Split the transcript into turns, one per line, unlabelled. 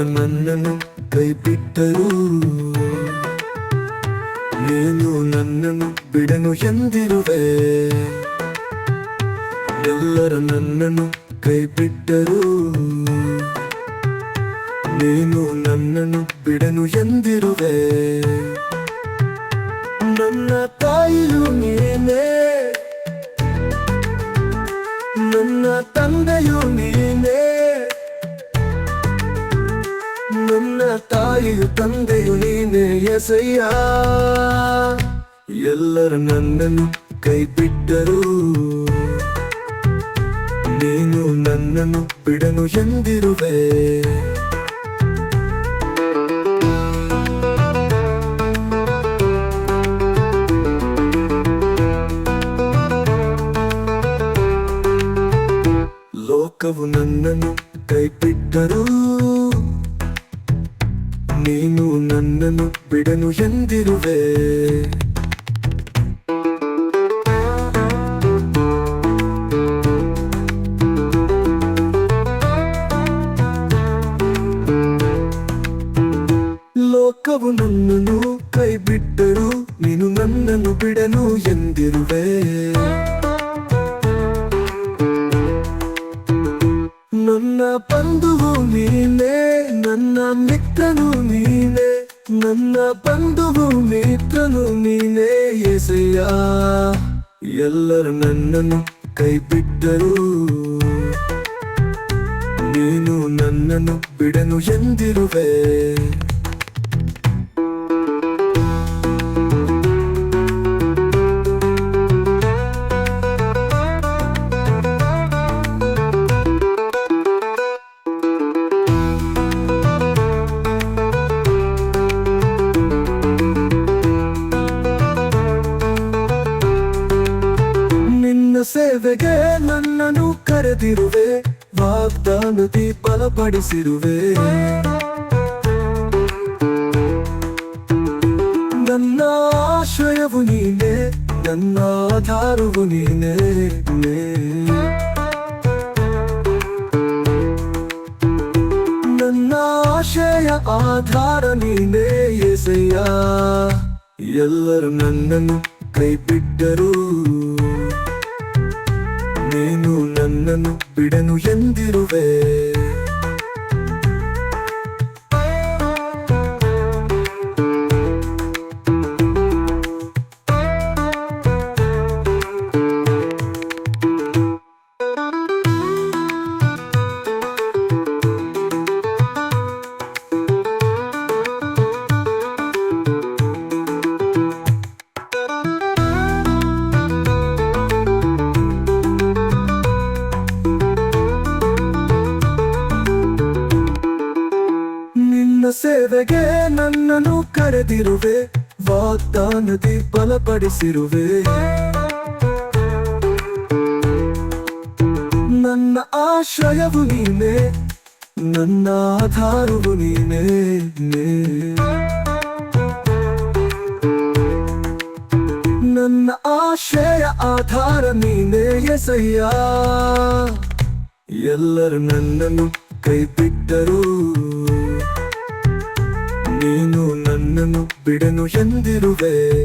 ನನ್ನನ್ನು ಕೈಬಿಟ್ಟರು ನೀನು ನನ್ನನ್ನು ಬಿಡನು ಎಂದಿರುವೆ ಎಲ್ಲರ ನನ್ನನ್ನು ಕೈಬಿಟ್ಟರು ನೀನು ನನ್ನನ್ನು ಬಿಡನು ಎಂದಿರುವೆ ನನ್ನ ತಾಯಿಯು ನೀನೇ ನನ್ನ ತಂದೆಯು ತಾಯಿಯು, ತಂದೆಯು ನೀನೇ ಎಸಯ್ಯ. ಎಲ್ಲರ ನನ್ನನ್ನು ಕೈ ಬಿಟ್ಟರು ನೀನು ನನ್ನನ್ನು ಬಿಡನು ಎಂದಿರುವೆ. ಲೋಕವು ನನ್ನನ್ನು ಕೈ ಬಿಟ್ಟರು ನೀನು ನನ್ನನ್ನು ಬಿಡನು ಎಂದಿರುವೆ. ಲೋಕವು ನನ್ನನ್ನು ಕೈ ಬಿಟ್ಟರು ನೀನು ನನ್ನನ್ನು ಬಿಡನು ಎಂದಿರುವೆ. ನನ್ನ ಬಂಧುವು ನೀನೇ, ನನ್ನ ಮಿತ್ರನು ನೀನೇ, ನನ್ನ ಬಂಧುವು ಮಿತ್ರನು ನೀನೇ ಎಸೆಯ ಎಲ್ಲರೂ ನನ್ನನ್ನು ಕೈ ಬಿಟ್ಟರು ನೀನು ನನ್ನನ್ನು ಬಿಡನು ಎಂದಿರುವೆ. ಸೇವೆಗೆ ನನ್ನನ್ನು ಕರೆದಿರುವೆ, ವಾಗ್ದಾನದಿ ಬಲಪಡಿಸಿರುವೆ ನನ್ನ ಆಶ್ರಯವು ನೀನೆ, ನನ್ನ ಆಧಾರವು ನೀನೆ. ನನ್ನ ಆಶಯ ಆಧಾರ ನೀನೆ ಎಸೆಯ ಎಲ್ಲರೂ ನನ್ನನ್ನು ಕೈ ಬಿಟ್ಟರು ನೀನು ನನ್ನನ್ನು ಬಿಡನು ಎಂದಿರುವೆ. ಸೇವೆಗೆ ನನ್ನನ್ನು ಕರೆದಿರುವೆ ವಾಗ್ದಾನದಿ ಬಲಪಡಿಸಿರುವೆ ನನ್ನ ಆಶ್ರಯವು ನೀನೆ, ನನ್ನ ಆಧಾರವು ನೀನೆ ನನ್ನ ಆಶ್ರಯ ಆಧಾರ ನೀನೆ ಎಸಯ್ಯ ಎಲ್ಲರೂ ನನ್ನನ್ನು ಕೈ ಬಿಟ್ಟರು ನೀನು ನನ್ನನ್ನು ಬಿಡನು ಎಂದಿರುವೆ.